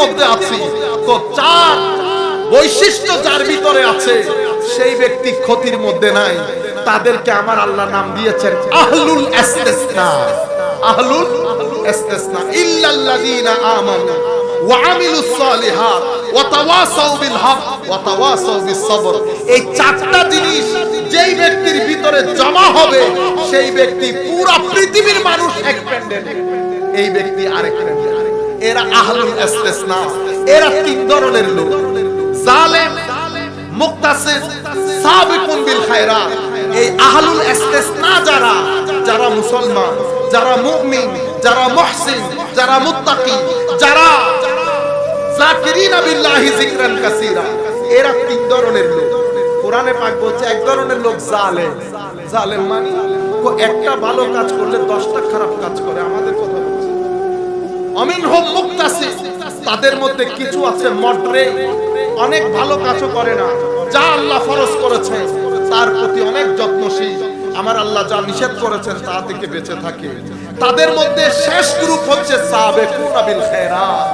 মধ্যে আছি। তো চার বৈশিষ্ট্য যার ভিতরে আছে, সেই ব্যক্তি ক্ষতির মধ্যে নাই। তাদেরকে আমার আল্লাহ নাম দিয়েছেন আহলুল ইস্তিসনা আহলুল ইস্তিসনা ইল্লাল্লাযীনা আমানু ওয়া আমিলুস সালিহাত ওয়া তাওয়াসাউ বিল হক ওয়া তাওয়াসাউ বিস সবর। এই চারটা জিনিস যেই ব্যক্তির ভিতরে জমা হবে, সেই ব্যক্তি পুরো পৃথিবীর মানুষ এক প্যান্ডেল এই ব্যক্তি আরেক প্যান্ডেল এরা আহলুল ইস্তিসনা, এরা তিন ধরনের লোক। জালেম সাবিকুন বিল এই আহলুল ইস্তিসনা যারা যারা মুসলমান, যারা মুমিন, যারা মুহসিন, যারা মুত্তাকি, যারা বিল্লাহি যিকরান কাসীরা, এরা তিন ধরনের লোক। কোরআনে পাক বলছে, এক ধরনের লোক জালেম। জালেম মানে একটা ভালো কাজ করলে দশটা খারাপ কাজ করে। আমাদের কথা অমিন হোম মুক্তাসি তাদের মধ্যে কিছু আছে মডরে অনেক ভালো কাজও করে না। যা আল্লাহ ফরজ করেছেন তার প্রতি অনেক যত্নশীল। আমার আল্লাহ যা নিষেধ করেছেন, তা থেকে বেঁচে থাকে। তাদের মধ্যে শেষ গ্রুপ হচ্ছে সাবেকুনা বিল খায়রাত।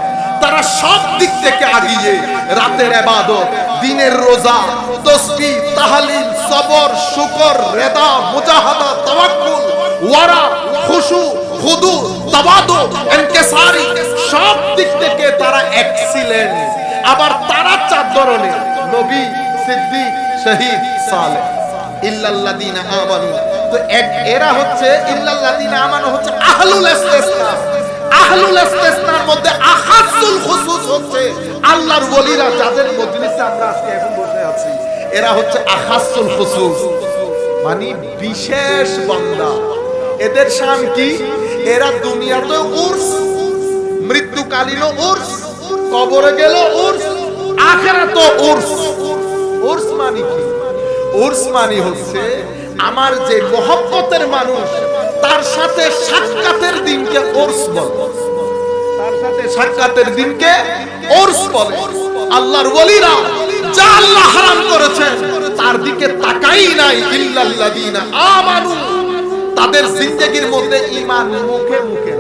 তারা সব দিক থেকে আগিয়ে রাতের ইবাদত দিনের রোজা, তসবিহ, তাহলিল, সবর, শুকর, রেদা, মুজাহাদা, তাওয়াক্কুল, ওয়ারা, খুশু খুদু তাবাদু ইনকিসারি সব দিক থেকে তারা এক্সিলেন্ট আবার তারা চার ধরনের, নবী, সিদ্দিক, শহীদ, সালেহ। ইল্লাল্লাযীনা আমানু। তো এক- এরা হচ্ছে, ইল্লাল্লাযীনা আমানু হচ্ছে আহলুল ইস্তিসনা। আহলুল ইস্তিসনার মধ্যে আখাসুল খুসুস হচ্ছে আল্লাহর ওলিরা যাদের মজলিসে আমরা আজকে এখন বসে আছি। এরা হচ্ছে আখাসুল খুসুস। মানে বিশেষ বান্দা। এদের শান কি? এরা দুনিয়াতে উর্স। মৃত্যুকালীন উর্স। কবরে গেল উর্স। আখেরাত উর্স। উর্স মানে কি? উর্স মানে হচ্ছে আমার যে মহব্বতের মানুষ, তার সাথে সাক্ষাতের দিনকে উর্স বলে। তার সাথে সাক্ষাতের দিনকে ওরস বলে। আল্লাহর ওলিরা যা আল্লাহ হারাম করেছেন, তার দিকে তাকাই নাই। ইল্লাল্লাযীনা আমানু। তাদের জিন্দেগির মধ্যে ঈমান মুখে মুখে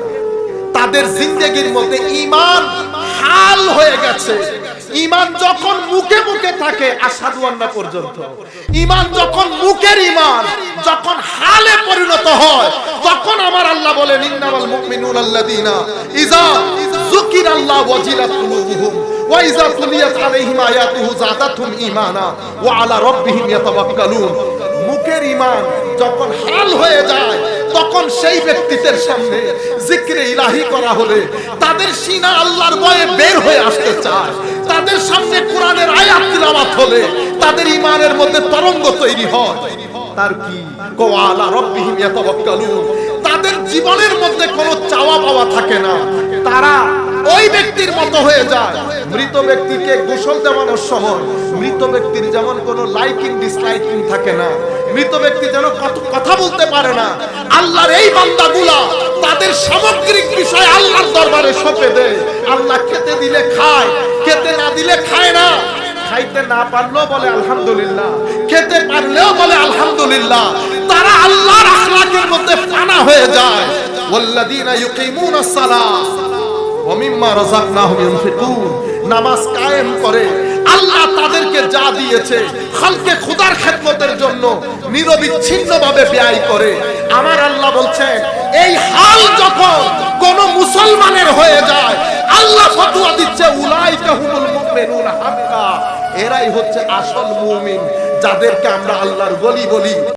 তাদের জিন্দেগির মধ্যে ঈমান হাল হয়ে গেছে। ঈমান যখন মুখে মুখে থাকে আসাদু আন্না পর্যন্ত। ঈমান যখন মুখের ঈমান, যখন হালে পরিণত হয়, তখন আমার আল্লাহ বলেন, ইন্নামাল মুমিনুন আল্লাযীনা ইযা যুকিরাল্লাহ ওয়াজিলাত কুলুবুহুম আলাইহিম আয়াতুহু ওয়া আলা রাব্বিহিম ইয়াতাওয়াক্কালুন। মুখের ঈমান যখন হাল হয়ে যায়, তখন সেই ব্যক্তিদের সামনে জিক্রে ইলাহি করা হলে তাদের সিনা আল্লাহর বয়ে বের হয়ে আসতে চায়। তাদের সামনে কোরআনের আয়াত তিলাওয়াত হলে তাদের ইমানের মধ্যে তরঙ্গ তৈরি হয়। তার কি? কোয়ালা রব্বিহিম ইয়াতাওয়াক্কালুন। তাদের জীবনের মধ্যে কোনো চাওয়া পাওয়া থাকে না। তারা ওই ব্যক্তির মতো হয়ে যায়। মৃত ব্যক্তিকে গোসল দেওয়ানোর সময় মৃত ব্যক্তির যেমন কোনো লাইকিং, ডিসলাইকিং থাকে না। মৃত ব্যক্তি যেন কথা বলতে পারে না। আল্লাহর এই বান্দাগুলা তাদের সামগ্রিক বিষয় আল্লাহর দরবারে সঁপে দেয়। আল্লাহ খেতে দিলে খায়, খেতে না দিলে খায় না। খাইতে না পারলেও বলে আলহামদুলিল্লাহ, খেতে পারলেও বলে আলহামদুলিল্লাহ। তারা আল্লাহর আখলাকের মধ্যে ফানা হয়ে যায়। ওয়াল্লাযীনা ইউকিমুনাস সালাহ ওয়া মিম্মা রাযাকনাহুম নামাজ কায়েম করে। আল্লাহ তাদেরকে যা দিয়েছে খালকে খোদার খেদমতের জন্য নিরবিচ্ছিন্নভাবে ব্যয় করে। আমার আল্লাহ বলছেন এই হাল যখন কোন মুসলমানের হয়ে যায়, আল্লাহ ফতোয়া দিচ্ছে, উলাইকা হুমুল মুমিনুন হাক্কা এরাই হচ্ছে আসল মুমিন, যাদেরকে আমরা আল্লাহর গলি বলি।